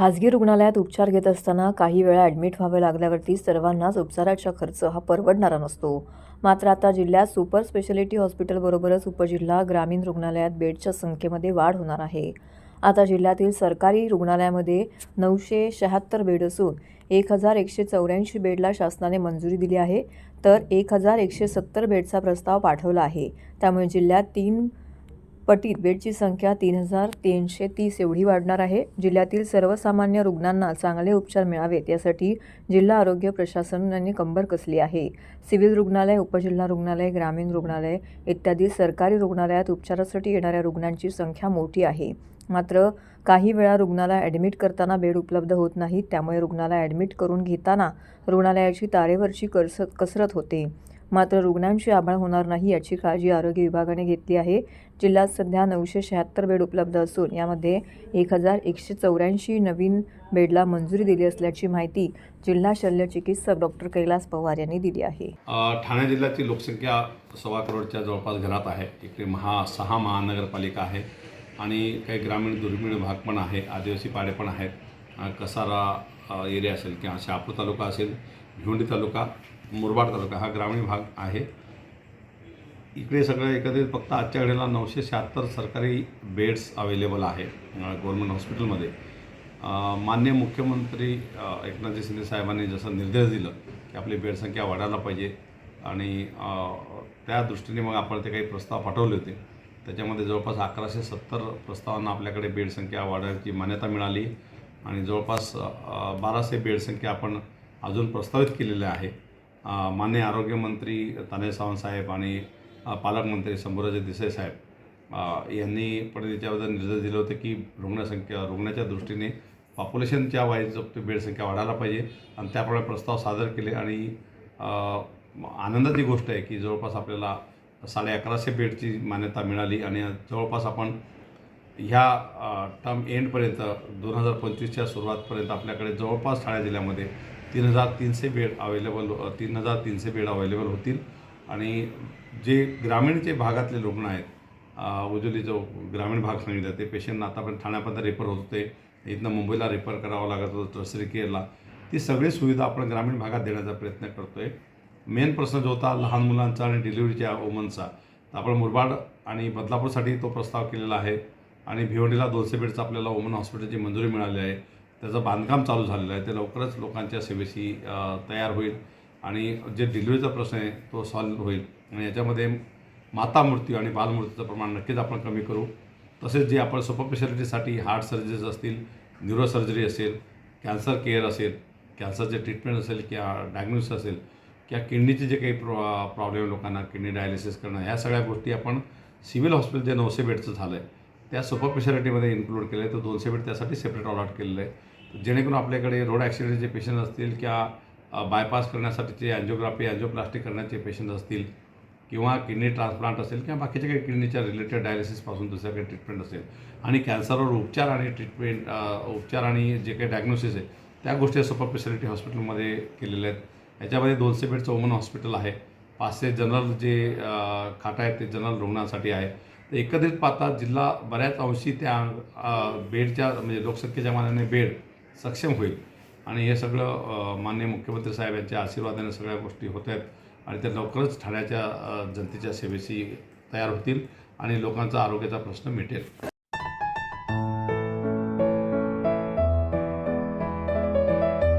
खाजगी रुग्णालयात उपचार घेत असताना काही वेळा ॲडमिट व्हावे लागल्यावरती सर्वांनाच उपचाराचा खर्च हा परवडणारा नसतो. मात्र आता जिल्ह्यात सुपर स्पेशालिटी हॉस्पिटलबरोबरच उपजिल्हा ग्रामीण रुग्णालयात बेडच्या संख्येमध्ये वाढ होणार आहे. आता जिल्ह्यातील सरकारी रुग्णालयामध्ये नऊशे शहात्तर बेड असून एक हजार एकशे चौऱ्याऐंशी बेडला शासनाने मंजुरी दिली आहे. तर एक हजार एकशे सत्तर बेडचा प्रस्ताव पाठवला आहे. त्यामुळे जिल्ह्यात तीन पटीत बेडची संख्या तीन हजार तीनशे तीस एवढी वाढणार आहे. जिल्ह्यातील सर्वसामान्य रुग्णांना चांगले उपचार मिळावेत यासाठी जिल्हा आरोग्य प्रशासनाने कंबर कसली आहे. सिव्हिल रुग्णालय उपजिल्हा रुग्णालय ग्रामीण रुग्णालय इत्यादी सरकारी रुग्णालयात उपचारासाठी येणाऱ्या रुग्णांची संख्या मोठी आहे. मात्र काही वेळा रुग्णाला ॲडमिट करताना बेड उपलब्ध होत नाहीत त्यामुळे रुग्णाला ॲडमिट करून घेताना रुग्णालयाची तारेवरची करस कसरत होते. मात्र रुग्णांची आभाळ होणार नाही याची काळजी आरोग्य विभागाने घेतली आहे. जिल्ह्यात सध्या नऊशे शहात्तर बेड उपलब्ध असून यामध्ये एक हजार एकशे चौऱ्याऐंशी नवीन बेडला मंजुरी दिली असल्याची माहिती जिल्हा शल्य चिकित्सक डॉक्टर कैलास पवार यांनी दिली आहे. ठाणे जिल्ह्याची लोकसंख्या सव्वा करोडच्या जवळपास घरात आहे. इकडे महा सहा महानगरपालिका आहे आणि काही ग्रामीण दुर्मिळ भाग पण आहे. आदिवासी पाडे पण आहेत. कसारा एरिया असेल किंवा शहापूर तालुका असेल भिवंडी तालुका मुरबाड तालुका हा ग्रामीण भाग आहे. इकडे सगळं एकत्रित फक्त आजच्या घडीला नऊशे शहात्तर सरकारी बेड्स अवेलेबल आहे गव्हर्मेंट हॉस्पिटलमध्ये मान्य मुख्यमंत्री एकनाथजी शिंदे साहेबांनी जसं निर्देश दिलं की आपली बेडसंख्या वाढायला पाहिजे आणि त्या दृष्टीने मग आपण ते काही प्रस्ताव पाठवले होते. त्याच्यामध्ये जवळपास अकराशे सत्तर प्रस्तावांना आपल्याकडे बेडसंख्या वाढवण्याची मान्यता मिळाली आणि जवळपास बाराशे बेडसंख्या आपण अजून प्रस्तावित केलेल्या आहे मान्य माननीय आरोग्यमंत्री ताने सावंत साहेब आणि पालकमंत्री शंभूराजे देसाई साहेब यांनी पण याच्याबद्दल निर्देश दिले होते की रुग्णसंख्या रुग्णाच्या दृष्टीने पॉप्युलेशनच्या वाईज बेडसंख्या वाढायला पाहिजे आणि त्याप्रमाणे प्रस्ताव सादर केले आणि आनंदाची गोष्ट आहे की जवळपास आपल्याला साडे अकराशे बेडची मान्यता मिळाली आणि जवळपास आपण ह्या टर्म एंडपर्यंत दोन हजार पंचवीसच्या सुरुवातपर्यंत आपल्याकडे जवळपास ठाणे जिल्ह्यामध्ये तीन हजार तीनशे बेड अवेलेबल तीन हजार तीनशे बेड अवेलेबल होतील. आणि जे ग्रामीण जे भागातले रुग्ण आहेत उजुली जो ग्रामीण भाग सांगितला ते पेशंट आतापर्यंत ठाण्यापर्यंत रेफर होत होते. इथनं मुंबईला रेफर करावं लागत होतं टर्सरी केअरला ती सगळी सुविधा आपण ग्रामीण भागात देण्याचा प्रयत्न करतो आहे मेन प्रश्न जो होता लहान मुलांचा आणि डिलिव्हरीच्या वुमनचा तर आपण मुरबाड आणि बदलापूरसाठी तो प्रस्ताव केलेला आहे. आणि भिवंडीला दोनशे बेडचं आपल्याला वुमन हॉस्पिटलची मंजुरी मिळाली आहे. त्याचं बांधकाम चालू झालेलं आहे. ते लवकरच लोकांच्या सेवेशी तयार होईल आणि जे डिलिव्हरीचा प्रश्न आहे तो सॉल्व्ह होईल. आणि याच्यामध्ये माता मृत्यू आणि बालमृत्यूचं प्रमाण नक्कीच आपण कमी करू. तसेच जे आपण सुपर हार्ट सर्जरीज असतील न्यूरो सर्जरी असेल कॅन्सर केअर असेल कॅन्सरचे ट्रीटमेंट असेल किंवा डायग्नोसिस असेल किंवा किडनीचे जे काही प्रॉ प्रॉब्लेम लोकांना किडनी डायलिसिस करणं ह्या सगळ्या गोष्टी आपण सिव्हिल हॉस्पिटल जे नऊशे बेडचं झालं आहे त्या सुपर इन्क्लूड केलं आहे तर दोनशे बेड त्यासाठी सेपरेट ऑलॉट केलेलं आहे. जेणेकरून आपल्याकडे रोड ॲक्सिडेंटचे पेशंट असतील किंवा बायपास करण्यासाठीचे अँजिओग्राफी अँजिओप्लास्टिक करण्याचे पेशंट असतील किंवा किडनी ट्रान्सप्लांट असेल किंवा बाकीचे काही किडनीच्या रिलेटेड डायलिसिसपासून दुसऱ्या काही ट्रीटमेंट असेल. आणि कॅन्सरवर उपचार आणि ट्रीटमेंट उपचार आणि जे काही डायग्नोसिस आहे त्या गोष्टी सुपर स्पेशालिटी हॉस्पिटलमध्ये केलेल्या आहेत. याच्यामध्ये दोनशे बेडचं वुमन हॉस्पिटल आहे. पाचशे जनरल जे खाटा आहेत ते जनरल रुग्णांसाठी आहे. तर एकत्रित पाहता जिल्हा बऱ्याच अंशी त्या बेडच्या म्हणजे लोकसंख्येच्या मानाने बेड सक्षम होईल. आणि हे सगळं माननीय मुख्यमंत्री साहेब यांच्या आशीर्वादाने सगळ्या गोष्टी होत आहेत आणि त्या लवकरच ठाण्याच्या जनतेच्या सेवेशी तयार होतील आणि लोकांचा आरोग्याचा प्रश्न मिटेल.